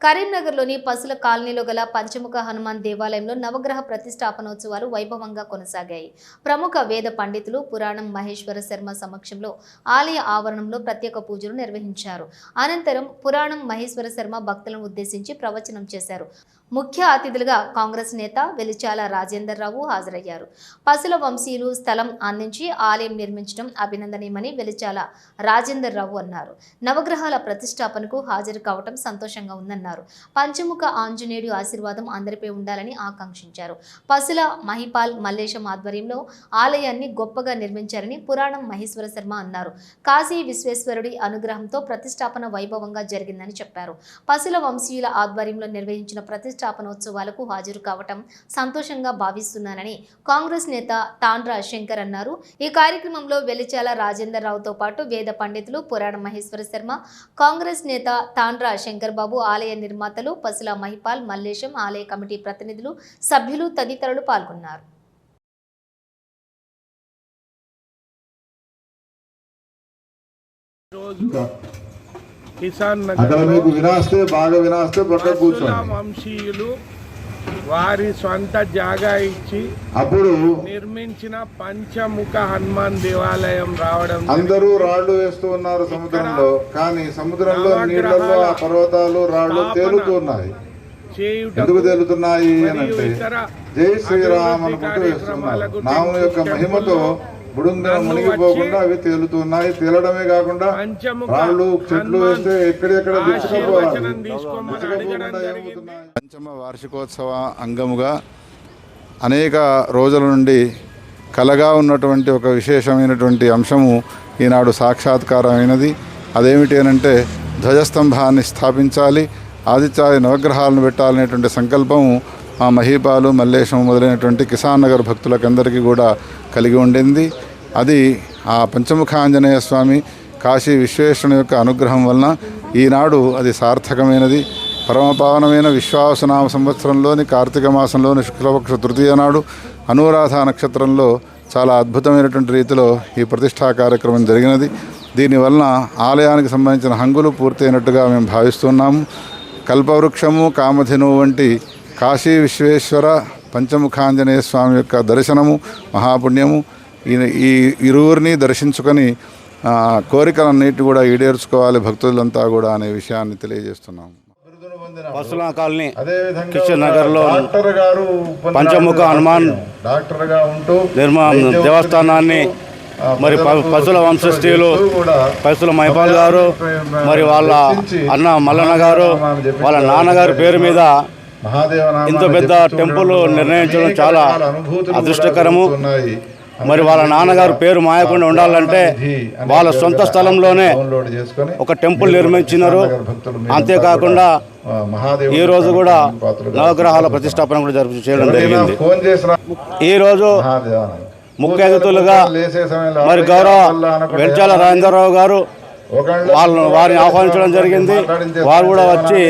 కరీంనగర్లోని పసుల కాలనీలో గల పంచముఖ హనుమాన్ దేవాలయంలో నవగ్రహ ప్రతిష్టాపనోత్సవాలు వైభవంగా కొనసాగాయి. ప్రముఖ వేద పండితులు పురాణం మహేశ్వర శర్మ సమక్షంలో ఆలయ ఆవరణంలో ప్రత్యేక పూజలు నిర్వహించారు. అనంతరం పురాణం మహేశ్వర శర్మ భక్తులను ఉద్దేశించి ప్రవచనం చేశారు. ముఖ్య అతిథులుగా కాంగ్రెస్ నేత వెలిచాల రాజేందర్ రావు హాజరయ్యారు. పసుల వంశీయులు స్థలం అందించి ఆలయం నిర్మించడం అభినందనీయమని వెలిచాల రాజేందర్ రావు అన్నారు. నవగ్రహాల ప్రతిష్టాపనకు హాజరు కావటం సంతోషంగా ఉందన్నారు. పంచముఖ ఆంజనేయుడి ఆశీర్వాదం అందరిపై ఉండాలని ఆకాంక్షించారు. పసుల మహిపాల్ మల్లేశం ఆధ్వర్యంలో ఆలయాన్ని గొప్పగా నిర్మించారని పురాణం మహేశ్వర శర్మ అన్నారు. కాశీ విశ్వేశ్వరుడి అనుగ్రహంతో ప్రతిష్టాపన వైభవంగా జరిగిందని చెప్పారు. పసుల వంశీయుల ఆధ్వర్యంలో నిర్వహించిన ప్రతిష్టాపనోత్సవాలకు హాజరు కావటం సంతోషంగా భావిస్తున్నానని కాంగ్రెస్ నేత తాండ్ర శంకర్ అన్నారు. ఈ కార్యక్రమంలో వెలిచాల రాజేందర్ రావుతో పాటు వేద పండితులు పురాణ మహేశ్వర శర్మ కాంగ్రెస్ నేత తాండ్ర శంకర్ బాబు ఆలయ నిర్మాతలు పసుల మహిపాల్ మల్లేశం ఆలయ కమిటీ ప్రతినిధులు సభ్యులు తదితరులు పాల్గొన్నారు. కిసాన్ నగర్ మీకు వినాస్తే బాగా వినాస్తే పక్క కూర్చోండి. వంశీయులు వారి స్వంత జాగా ఇచ్చి అప్పుడు నిర్మించిన పంచముఖ హనుమాన్ దేవాలయం రావడం అందరూ రాళ్ళు వేస్తూ ఉన్నారు సముద్రంలో కానీ సముద్రంలో నీళ్ళలో ఆ పర్వతాలు రాళ్ళు తేలుతున్నాయి. ఎందుకు తేలుతున్నాయి అని అంటే జై శ్రీరామ్ అనుకుంటూ వేస్తున్నారు నామం యొక్క మహిమతో నన్ను మునిగిపోకుండా అవి తేలుతున్నాయి. తేలడమే కాకుండా రాళ్ళు చెట్లు వేస్తే ఎక్కడెక్కడ? పంచమ వార్షికోత్సవ అంగముగా అనేక రోజుల నుండి కలగా ఉన్నటువంటి ఒక విశేషమైనటువంటి అంశము ఈనాడు సాక్షాత్కారమైనది. అదేమిటి అనంటే ధ్వజస్తంభాన్ని స్థాపించాలి ఆదిత్యాది నవగ్రహాలను పెట్టాలనేటువంటి సంకల్పము ఆ మహీపాలు మల్లేశం మొదలైనటువంటి కిసాన్ నగర్ భక్తులకందరికీ కూడా కలిగి ఉండింది. అది ఆ పంచముఖ ఆంజనేయ స్వామి కాశీ విశ్వేశ్వరుని యొక్క అనుగ్రహం వలన ఈనాడు అది సార్థకమైనది. పరమపావనమైన విశ్వాసనామ సంవత్సరంలోని కార్తీక మాసంలోని శుక్లపక్ష తృతీయ నాడు అనురాధ నక్షత్రంలో చాలా అద్భుతమైనటువంటి రీతిలో ఈ ప్రతిష్టా కార్యక్రమం జరిగినది. దీనివలన ఆలయానికి సంబంధించిన హంగులు పూర్తయినట్టుగా మేము భావిస్తున్నాము కల్పవృక్షము కామధేను వంటి కాశీ విశ్వేశ్వర పంచముఖాంజనేయ స్వామి యొక్క దర్శనము మహాపుణ్యము ఈ ఈ ఇరువురిని దర్శించుకొని కోరికలన్నిటి కూడా ఈడేర్చుకోవాలి భక్తులంతా కూడా అనే విషయాన్ని తెలియజేస్తున్నాము పసుల కాలనీ కిషన్ నగర్లో డాక్టర్ గారు పంచముఖ హనుమాన్ డాక్టర్గా ఉంటూ నిర్మా దేవస్థానాన్ని మరి పశుల వంశస్థీయులు పశుల మైపాల్ గారు మరి వాళ్ళ అన్న మల్లన్న గారు వాళ్ళ నాన్నగారి పేరు మీద ఇంత పెద్ద టెంపుల్ నిర్ణయించడం చాలా అదృష్టకరము. మరి వాళ్ళ నాన్నగారు పేరు మాయకుండా ఉండాలంటే వాళ్ళ సొంత స్థలంలోనే ఒక టెంపుల్ నిర్మించినారు. అంతేకాకుండా ఈ రోజు కూడా నవగ్రహాల ప్రతిష్టాపన కూడా జరుపు చేయడం జరిగింది. ఈ రోజు. ముఖ్య అతిథులుగా మరి గౌరవ వెంచాల రాజేంద్రరావు గారు వాళ్ళను వారిని ఆహ్వానించడం జరిగింది. వారు కూడా వచ్చి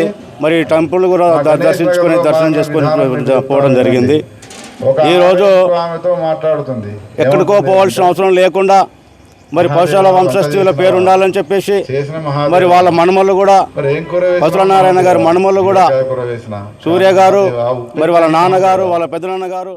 మరి టెంపుల్ కూడా దర్శించుకొని దర్శనం చేసుకొని పోవడం జరిగింది. ఈ రోజు ఆమెతో మాట్లాడుతుంది. ఎక్కడికో పోవాల్సిన అవసరం లేకుండా మరి పశువుల వంశస్థుల పేరు ఉండాలని చెప్పేసి మరి వాళ్ళ మనుమలు కూడా మరి ఏం కూర వేసినా పశుల నారాయణ గారు మనుమలు కూడా సూర్య గారు మరి వాళ్ళ నాన్నగారు వాళ్ళ పెద్దనాన్న గారు